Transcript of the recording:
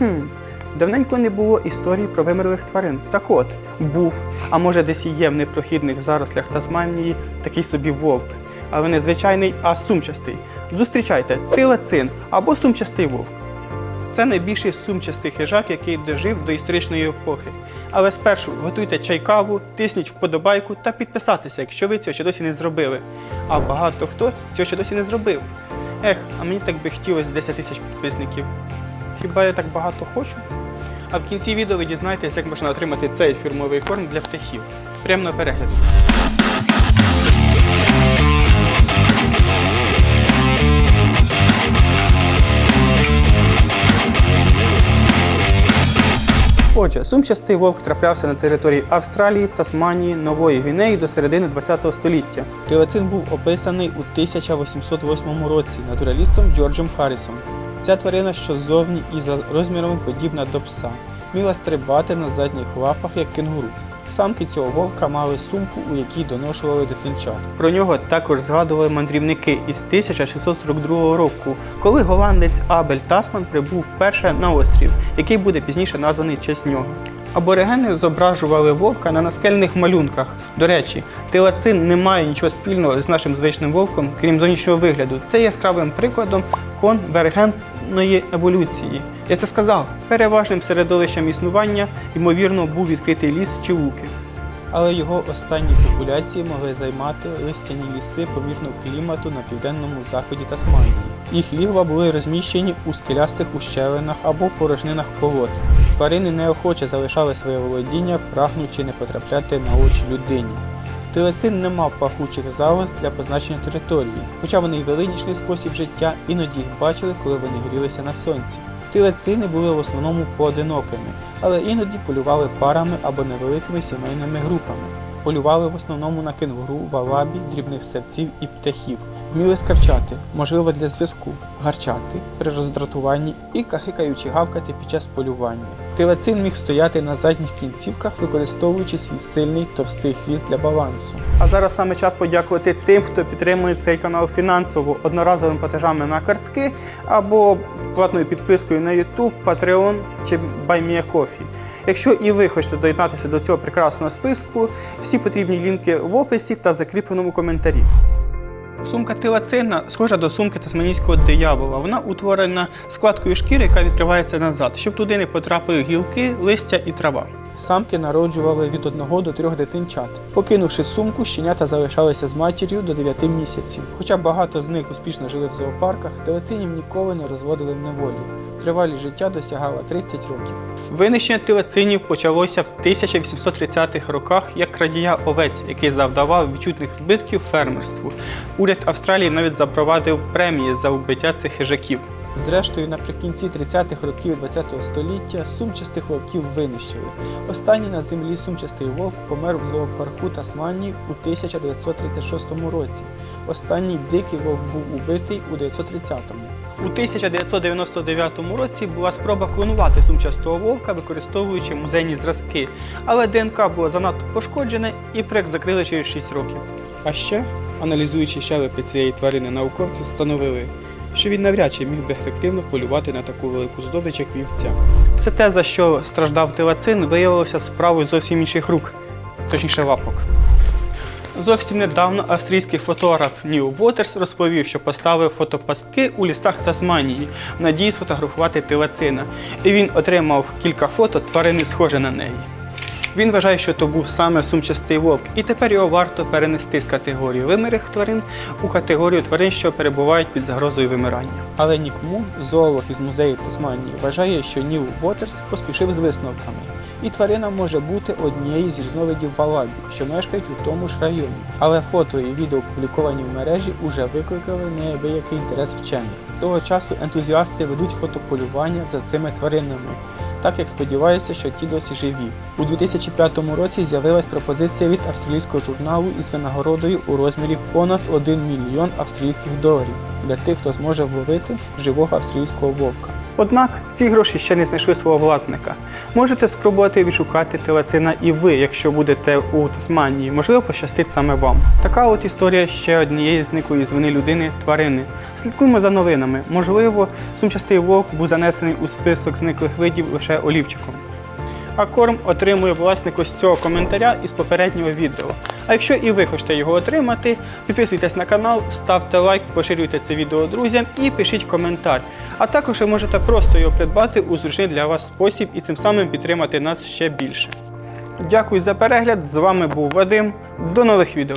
Хм, давненько не було історії про вимерлих тварин. Так от, був, а може десь і є в непрохідних зарослях Тасманії такий собі вовк. Але не звичайний, а сумчастий. Зустрічайте тилацин або сумчастий вовк. Це найбільший сумчастий хижак, який дожив до історичної епохи. Але спершу готуйте чай каву, тисніть вподобайку та підписатися, якщо ви цього ще досі не зробили. А багато хто цього ще досі не зробив. Ех, а мені так би хотілося 10 тисяч підписників. Хіба я так багато хочу? А в кінці відео ви дізнаєтесь, як можна отримати цей фірмовий корм для птахів. Приємного перегляду. Отже, сумчастий вовк траплявся на території Австралії, Тасманії, Нової Гвінеї до середини ХХ століття. Тилацин був описаний у 1808 році натуралістом Джорджем Харрісом. Ця тварина, що ззовні і за розмірами подібна до пса, міла стрибати на задніх лапах, як кенгуру. Самки цього вовка мали сумку, у якій доношували дитинчат. Про нього також згадували мандрівники із 1642 року, коли голландець Абель Тасман прибув вперше на острів, який буде пізніше названий честь нього. Аборигени зображували вовка на наскельних малюнках. До речі, тилацин не має нічого спільного з нашим звичним вовком, крім зовнішнього вигляду. Це яскравим прикладом конвергентної еволюції. Я це сказав. Переважним середовищем існування, ймовірно, був відкритий ліс чи луки. Але його останні популяції могли займати листяні ліси помірного клімату на південному заході Тасманії. Їх лігва були розміщені у скелястих ущелинах або порожнинах болот. Тварини неохоче залишали своє володіння, прагнучи не потрапляти на очі людині. Тилецин не мав пахучих залоз для позначення території, хоча вони й вели нічний спосіб життя, іноді їх бачили, коли вони грілися на сонці. Тилецини були в основному поодинокими, але іноді полювали парами або невеликими сімейними групами. Полювали в основному на кенгуру, валабі, дрібних серців і птахів. Вміли скавчати, можливо для зв'язку, гарчати при роздратуванні і кахикаючи гавкати під час полювання. Тилецин міг стояти на задніх кінцівках, використовуючи свій сильний товстий хвіст для балансу. А зараз саме час подякувати тим, хто підтримує цей канал фінансово одноразовими платежами на картки або платною підпискою на YouTube, Patreon чи BuyMeACoffee. Якщо і ви хочете доєднатися до цього прекрасного списку, всі потрібні лінки в описі та закріпленому коментарі. Сумка тилацина схожа до сумки тасманійського диявола. Вона утворена складкою шкіри, яка відкривається назад, щоб туди не потрапили гілки, листя і трава. Самки народжували від одного до трьох дитинчат. Покинувши сумку, щенята залишалися з матір'ю до 9 місяців. Хоча багато з них успішно жили в зоопарках, телецинів ніколи не розводили в неволі. Тривалість життя досягала 30 років. Винищення телецинів почалося в 1830-х роках як крадія овець, який завдавав відчутних збитків фермерству. Уряд Австралії навіть запровадив премії за вбиття цих хижаків. Зрештою, наприкінці 30-х років ХХ століття сумчастих вовків винищили. Останній на землі сумчастий вовк помер в зоопарку Тасманії у 1936 році. Останній дикий вовк був убитий у 1930-му. У 1999 році була спроба клонувати сумчастого вовка, використовуючи музейні зразки, але ДНК було занадто пошкоджене і проект закрили через 6 років. А ще, аналізуючи щелепи цієї тварини, науковці встановили, що він навряд чи міг би ефективно полювати на таку велику здобич, як вівця. Все те, за що страждав тилацин, виявилося справою зовсім інших рук, точніше лапок. Зовсім недавно австрійський фотограф Ніл Вотерс розповів, що поставив фотопастки у лісах Тасманії в надії сфотографувати тилацина, і він отримав кілька фото тварини, схоже на неї. Він вважає, що то був саме сумчастий вовк, і тепер його варто перенести з категорії вимерлих тварин у категорію тварин, що перебувають під загрозою вимирання. Але Нік Мун, зоолог із музею Тасманії, вважає, що Ніл Вотерс поспішив з висновками. І тварина може бути однією з різновидів валабі, що мешкають у тому ж районі. Але фото і відео, опубліковані в мережі, уже викликали неабиякий інтерес вчених. Того часу ентузіасти ведуть фотополювання за цими тваринами. Так як сподіваюся, що ті досі живі. У 2005 році з'явилась пропозиція від австралійського журналу із винагородою у розмірі понад 1 мільйон австралійських доларів для тих, хто зможе вловити живого австралійського вовка. Однак ці гроші ще не знайшли свого власника. Можете спробувати відшукати телецина і ви, якщо будете у Тасманії. Можливо, пощастить саме вам. Така от історія ще однієї зниклої з вини людини тварини. Слідкуємо за новинами. Можливо, сумчастий вовк був занесений у список зниклих видів лише олівчиком. А корм отримує власник ось цього коментаря із попереднього відео. А якщо і ви хочете його отримати, підписуйтесь на канал, ставте лайк, поширюйте це відео друзям і пишіть коментар. А також ви можете просто його придбати у зручний для вас спосіб і цим самим підтримати нас ще більше. Дякую за перегляд. З вами був Вадим. До нових відео.